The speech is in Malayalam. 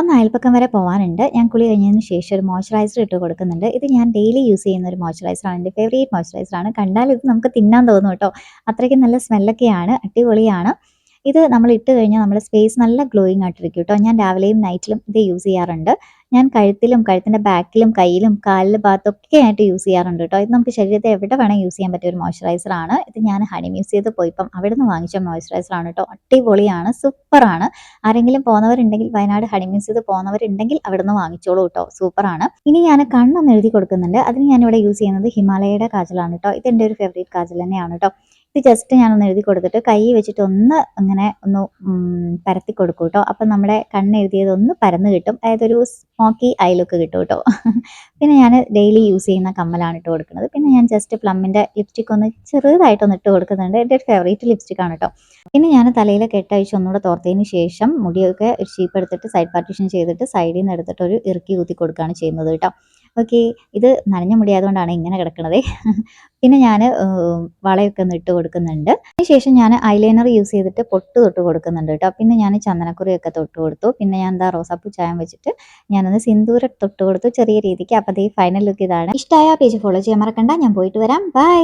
ഒന്ന് അയൽപ്പക്കം വരെ പോകാനുണ്ട് ഞാൻ കുളി കഴിഞ്ഞതിന് ശേഷം ഒരു മോയ്സ്ചറൈസർ ഇട്ട് കൊടുക്കുന്നുണ്ട്. ഇത് ഞാൻ ഡെയിലി യൂസ് ചെയ്യുന്ന ഒരു മോയ്സ്ചറൈസറാണ് എന്റെ ഫേവറേറ്റ് മോയ്സ്ചറൈസറാണ് കണ്ടാൽ ഇത് നമുക്ക് തിന്നാൻ തോന്നും കേട്ടോ. അത്രയ്ക്ക് നല്ല സ്മെല്ലൊക്കെയാണ് അടിപൊളിയാണ്. ഇത് നമ്മൾ ഇട്ട് കഴിഞ്ഞാൽ നമ്മുടെ സ്പേസ് നല്ല ഗ്ലോയിങ് ആയിട്ടിരിക്കും കേട്ടോ. ഞാൻ രാവിലെയും നൈറ്റിലും ഇത് യൂസ് ചെയ്യാറുണ്ട്. ഞാൻ കഴുത്തിലും കഴുത്തിന്റെ ബാക്കിലും കയ്യിലും കാലിൽ ഭാഗത്തൊക്കെ ആയിട്ട് യൂസ് ചെയ്യാറുണ്ട് കേട്ടോ ഇത് നമുക്ക് ശരീരത്തെ എവിടെ വേണമെങ്കിൽ യൂസ് ചെയ്യാൻ പറ്റിയ ഒരു മോയ്സ്ചറൈസർ ആണ്. ഇത് ഞാൻ ഹണി മ്യൂസ് ചെയ്ത് പോയിപ്പം അവിടെ നിന്ന് വാങ്ങിച്ച മോയ്സ്ചറൈസർ ആണ് കേട്ടോ അടിപൊളിയാണ് സൂപ്പറാണ് ആരെങ്കിലും പോകുന്നവരുണ്ടെങ്കിൽ വയനാട് ഹണി ചെയ്ത് പോകുന്നവരുണ്ടെങ്കിൽ അവിടെ നിന്ന് വാങ്ങിച്ചോളൂ കേട്ടോ സൂപ്പറാണ് ഇനി ഞാൻ കണ്ണൊന്ന് എഴുതി കൊടുക്കുന്നുണ്ട്. അതിന് ഞാനിവിടെ യൂസ് ചെയ്യുന്നത് ഹിമാലയയുടെ കാജലാണ് കേട്ടോ ഇത് എന്റെ ഒരു ഫേവറേറ്റ് കാജൽ തന്നെയാണ് കേട്ടോ ഇത് ജസ്റ്റ് ഞാനൊന്ന് എഴുതി കൊടുത്തിട്ട് കൈ വെച്ചിട്ട് ഒന്ന് അങ്ങനെ ഒന്ന് പരത്തി കൊടുക്കും കേട്ടോ അപ്പം നമ്മുടെ കണ്ണ് എഴുതിയത് ഒന്ന് പരന്ന് കിട്ടും. അതായത് ഒരു സ്മോക്കി ഐ ലുക്ക് കിട്ടും കേട്ടോ പിന്നെ ഞാൻ ഡെയിലി യൂസ് ചെയ്യുന്ന കമ്മലാണ് ഇട്ട് കൊടുക്കുന്നത്. പിന്നെ ഞാൻ ജസ്റ്റ് പ്ലമ്മിന്റെ ലിപ്സ്റ്റിക് ഒന്ന് ചെറുതായിട്ടൊന്ന് ഇട്ട് കൊടുക്കുന്നുണ്ട്. എന്റെ ഒരു ഫേവറേറ്റ് ലിപ്സ്റ്റിക് ആണ് കേട്ടോ പിന്നെ ഞാൻ തലയിൽ കെട്ടഴിച്ച് ഒന്നുകൂടെ തോർത്തതിന് ശേഷം മുടിയൊക്കെ ഒരു ഷീപ്പ് എടുത്തിട്ട് സൈഡ് പാർട്ടീഷൻ ചെയ്തിട്ട് സൈഡിൽ നിന്ന് എടുത്തിട്ട് ഒരു ഇറുക്കി കുത്തി കൊടുക്കുകയാണ് ചെയ്യുന്നത് കേട്ടോ ഓക്കെ ഇത് നനഞ്ഞ മുടിയായതുകൊണ്ടാണ് ഇങ്ങനെ കിടക്കുന്നത് പിന്നെ ഞാൻ വളയൊക്കെ ഒന്ന് ഇട്ട് കൊടുക്കുന്നുണ്ട്. അതിനുശേഷം ഞാൻ ഐലൈനർ യൂസ് ചെയ്തിട്ട് പൊട്ട് തൊട്ട് കൊടുക്കുന്നുണ്ട് കേട്ടോ. പിന്നെ ഞാൻ ചന്ദനക്കുറിയൊക്കെ തൊട്ട് കൊടുത്തു. പിന്നെ ഞാൻ എന്താ റോസാപ്പൂ ചായം വെച്ചിട്ട് ഞാനൊന്ന് സിന്ദൂര തൊട്ട് കൊടുത്തു. ചെറിയ രീതിക്ക്. അപ്പോൾ ഈ ഫൈനൽ ലുക്ക് ഇതാണ്. ഇഷ്ടമായ പേജ് ഫോളോ ചെയ്യാൻ മറക്കണ്ട. ഞാൻ പോയിട്ട് വരാം. ബൈ